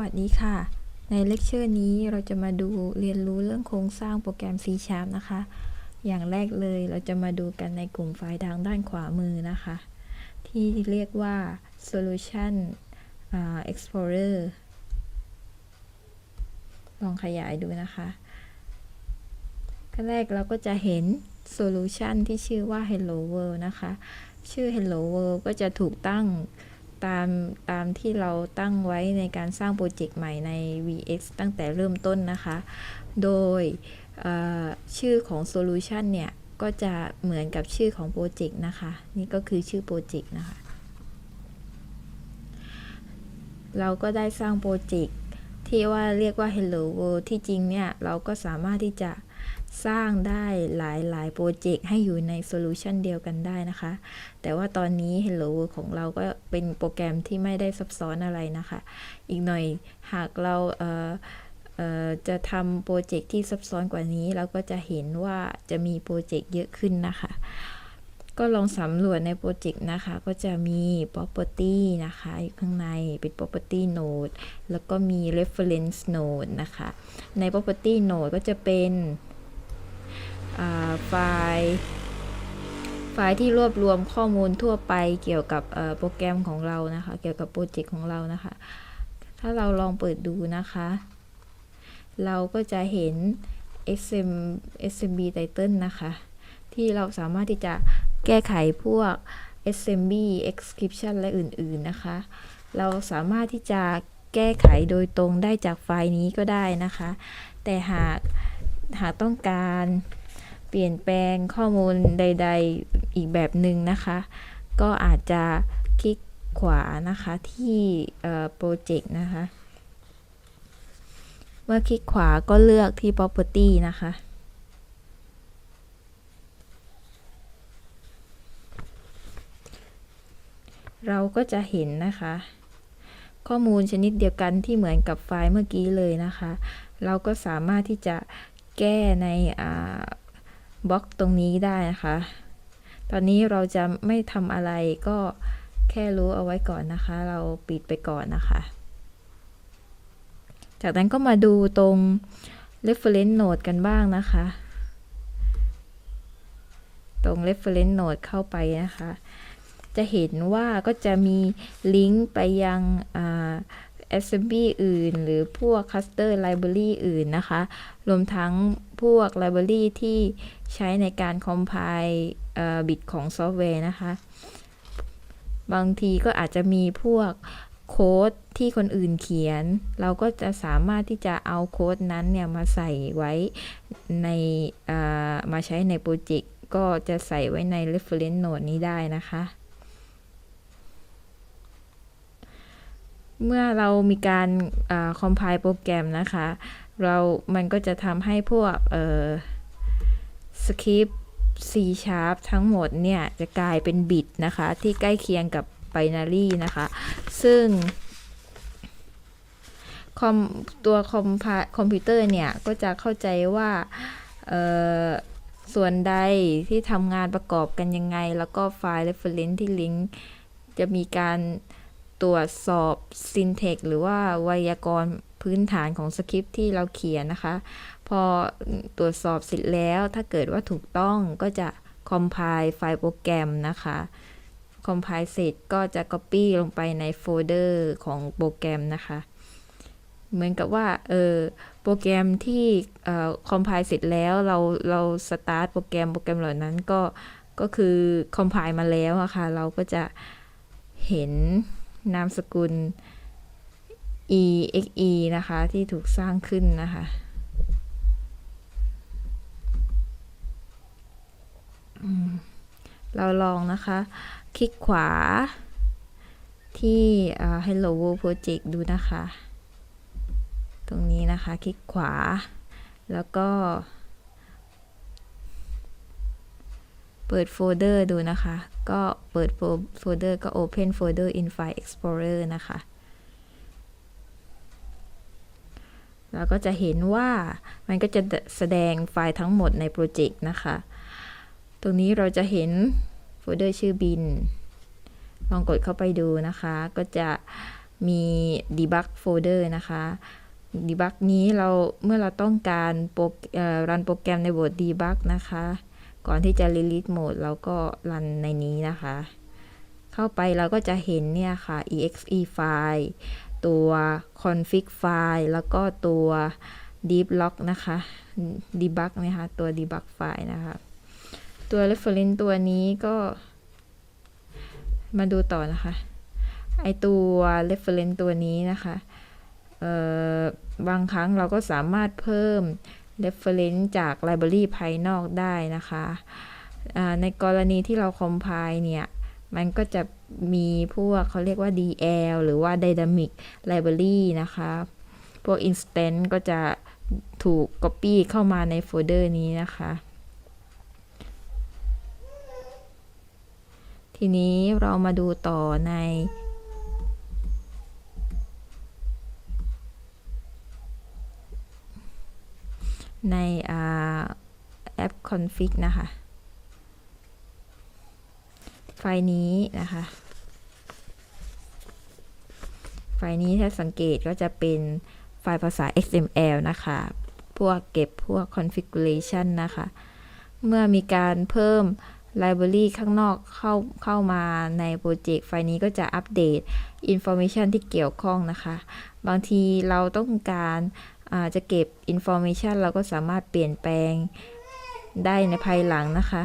วัสดีค่ะ ในเลคเชอร์นี้เราจะมาดูเรียนรู้เรื่องโครงสร้างโปรแกรม C Sharp นะคะ อย่างแรกเลยเราจะมาดูกันในกลุ่มไฟล์ทางด้านขวามือนะคะ ที่เรียกว่า Solution Explorer ลองขยายดูนะคะขั้นแรกเราก็จะเห็น Solution ที่ชื่อว่า Hello World นะคะ ชื่อ Hello World ก็จะถูกตั้ง ตามตามที่เราตั้งไว้ในการสร้างโปรเจกต์ใหม่ใน VX ตั้งแต่เริ่มต้นนะคะ โดยชื่อของ Solution เนี่ย ก็จะเหมือนกับชื่อของโปรเจกต์นะคะ นี่ก็คือชื่อโปรเจกต์นะคะ เราก็ได้สร้างโปรเจกต์ที่ว่าเรียกว่า Hello World ที่จริงเนี่ย เราก็สามารถที่จะ สร้างได้หลายหลายโปรเจกต์ให้อยู่ในโซลูชันเดียวกันได้นะคะ แต่ว่าตอนนี้ Hello World ของเราก็เป็นโปรแกรมที่ไม่ได้ซับซ้อนอะไรนะคะ อีกหน่อยหากเราเจะทำโปรเจกต์ที่ซับซ้อนกว่านี้เราก็จะเห็นว่าจะมีโปรเจกต์เยอะขึ้นนะคะ ก็ลองสำรวจในโปรเจกต์นะคะ ก็จะมี property นะคะอยู่ข้างในเป็น property node แล้วก็มี reference node นะคะ ใน property node ก็จะเป็น ไฟล์ไฟล์ที่รวบรวมข้อมูลทั่วไปเกี่ยวกับโปรแกรมของเรานะคะ เกี่ยวกับโปรเจกต์ของเรานะคะ ถ้าเราลองเปิดดูนะคะ เราก็จะเห็น SM SMB title นะคะ ที่เราสามารถที่จะแก้ไขพวก SMB exception และอื่นๆนะคะ เราสามารถที่จะแก้ไขโดยตรงได้จากไฟล์นี้ก็ได้นะคะ แต่หากหากต้องการ ปลี่ยนแปลงข้อมูลใด ๆ อีกแบบหนึ่งนะคะ ก็อาจจะคลิกขวานะคะที่โปรเจกต์นะคะ เมื่อคลิกขวาก็เลือกที่ property นะคะ เราก็จะเห็นนะคะ ข้อมูลชนิดเดียวกันที่เหมือนกับไฟล์เมื่อกี้เลยนะคะ เราก็สามารถที่จะแก้ใน บล็อกตรงนี้ได้นะคะ ตอนนี้เราจะไม่ทำอะไรก็แค่รู้เอาไว้ก่อนนะคะ เราปิดไปก่อนนะคะ จากนั้นก็มาดูตรง reference node กันบ้างนะคะ ตรง reference node เข้าไปนะคะ จะเห็นว่าก็จะมีลิงก์ไปยังอ่า assembly อื่น หรือพวก cluster library อื่นนะคะ รวมทั้งพวก library ที่ใช้ในการ compile บิตของซอฟต์แวร์นะคะ บางทีก็อาจจะมีพวกโค้ดที่คนอื่นเขียน เราก็จะสามารถที่จะเอาโค้ดนั้นเนี่ยมาใส่ไว้ในมาใช้ในโปรเจกต์ก็จะใส่ไว้ใน reference node นี้ได้นะคะ เมื่อเรามีการคอมไพล์โปรแกรมนะคะ เรา มันก็จะทำให้พวกสคริปต์ C Sharp ทั้งหมดเนี่ย จะกลายเป็นบิตนะคะ ที่ใกล้เคียงกับ binary นะคะ ซึ่งคอมตัวคอมคอมพิวเตอร์เนี่ย ก็จะเข้าใจว่าส่วนใดที่ทำงานประกอบกันยังไง แล้วก็ไฟล์ reference ที่ลิงก์จะมีการ ตรวจสอบ syntax หรือว่าไวยากรณ์พื้นฐานของสคริปที่เราเขียนนะคะ พอตรวจสอบเสร็จแล้วถ้าเกิดว่าถูกต้องก็จะ compile ไฟล์โปรแกรมนะคะ compile เสร็จก็จะ copy ลงไปในโฟลเดอร์ของโปรแกรมนะคะ เหมือนกับว่าเออโปรแกรมที่เอ่อ compile เสร็จแล้วเราเรา start โปรแกรมโปรแกรมเหล่านั้นก็ก็คือ compile มาแล้วอะค่ะเราก็จะเห็น นามสกุล exe นะคะ ที่ถูกสร้างขึ้นนะคะ เราลองนะคะ คลิกขวาที่ Hello World Project ดูนะคะ ตรงนี้นะคะ คลิกขวา แล้วก็ เปิดโฟลเดอร์ดูนะคะ ก็เปิดโฟลเดอร์ก็ Open Folder in File Explorer นะคะ เราก็จะเห็นว่ามันก็จะแสดงไฟล์ทั้งหมดในโปรเจกต์นะคะ ตรงนี้เราจะเห็นโฟลเดอร์ชื่อบิน ลองกดเข้าไปดูนะคะ ก็จะมี debug folder นะคะ debug นี้เราเมื่อเราต้องการรันโปรแกรมในบท debug นะคะ ก่อนที่จะ release mode เราก็รันในนี้นะคะ เข้าไปเราก็จะเห็นเนี่ยค่ะ exe ไฟล์ตัว config ไฟล์แล้วก็ตัว deep log นะคะ debug นะคะ ตัว debug ไฟล์นะคะ ตัว reference ตัวนี้ก็ มาดูต่อนะคะ ไอตัว reference ตัวนี้นะคะ เอ่อ บางครั้งเราก็สามารถเพิ่ม reference จาก library ภายนอกได้นะคะในกรณีที่เรา compile เนี่ย มันก็จะมีพวกเขาเรียกว่า DL หรือว่า Dynamic Library นะคะ พวก Instance ก็จะถูก Copy เข้ามาในโฟลเดอร์นี้นะคะ ทีนี้เรามาดูต่อใน ในอแอป config นะคะ ไฟล์นี้นะคะ ไฟล์นี้ถ้าสังเกตก็จะเป็นไฟล์ภาษา XML นะคะ พวกเก็บพวก configuration นะคะ เมื่อมีการเพิ่ม library ข้างนอกเข้าเข้ามาในโปรเจกต์ไฟล์นี้ก็จะอัปเดต information ที่เกี่ยวข้องนะคะ บางทีเราต้องการ จะเก็บ information เราก็สามารถเปลี่ยนแปลงได้ในภายหลังนะคะ